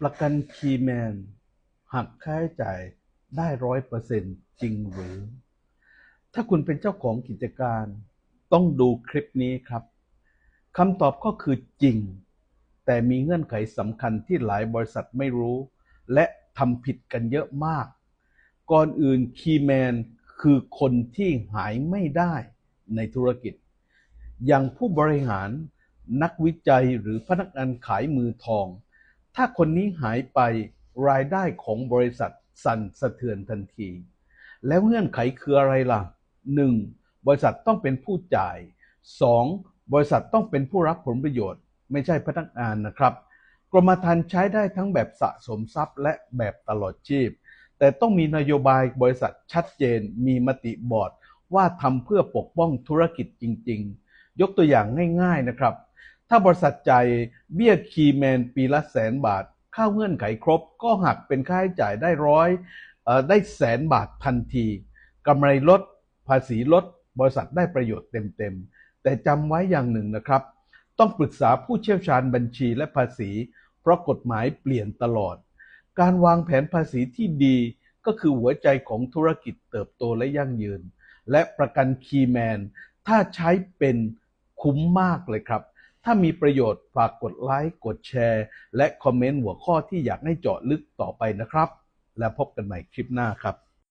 ประกันคีย์แมน หักค่าใช้จ่ายได้ร้อยเปอร์เซ็นจริงหรือ ถ้าคุณเป็นเจ้าของกิจการ ต้องดูคลิปนี้ครับคำตอบก็คือจริง แต่มีเงื่อนไขสำคัญที่หลายบริษัทไม่รู้ และทำผิดกันเยอะมาก ก่อนอื่นคีย์แมนคือคนที่หายไม่ได้ในธุรกิจ อย่างผู้บริหารนักวิจัยหรือพนักงานขายมือทอง ถ้าคนนี้หายไปรายได้ของบริษัทสั่นสะเทือนทันที แล้วเงื่อนไขคืออะไรล่ะ 1. บริษัทต้องเป็นผู้จ่าย 2. บริษัทต้องเป็นผู้รับผลประโยชน์ ไม่ใช่พนักงานนะครับ กรมธรรม์ใช้ได้ทั้งแบบสะสมทรัพย์และแบบตลอดชีพ แต่ต้องมีนโยบายบริษัทชัดเจน มีมติบอร์ดว่าทำเพื่อปกป้องธุรกิจจริง ๆ ยกตัวอย่างง่าย ๆนะครับ ถ้าบริษัทจ่ายเบี้ยคีย์แมนปีละแสนบาท เข้าเงื่อนไขครบ ก็หักเป็นค่าใช้จ่ายได้ร้อยอได้แสนบาททันทีกำไรลดภาษีลด บริษัทได้ประโยชน์เต็มๆ แต่จำไว้อย่างหนึ่งนะครับ ต้องปรึกษาผู้เชี่ยวชาญบัญชีและภาษี เพราะกฎหมายเปลี่ยนตลอด การวางแผนภาษีที่ดีก็คือหัวใจของธุรกิจเติบโตและยั่งยืน และประกันคีย์แมน ถ้าใช้เป็นคุ้มมากเลยครับ ถ้ามีประโยชน์ฝากกดไลค์ กดแชร์ และคอมเมนต์หัวข้อที่อยากให้เจาะลึกต่อไปนะครับ แล้วพบกันใหม่คลิปหน้าครับ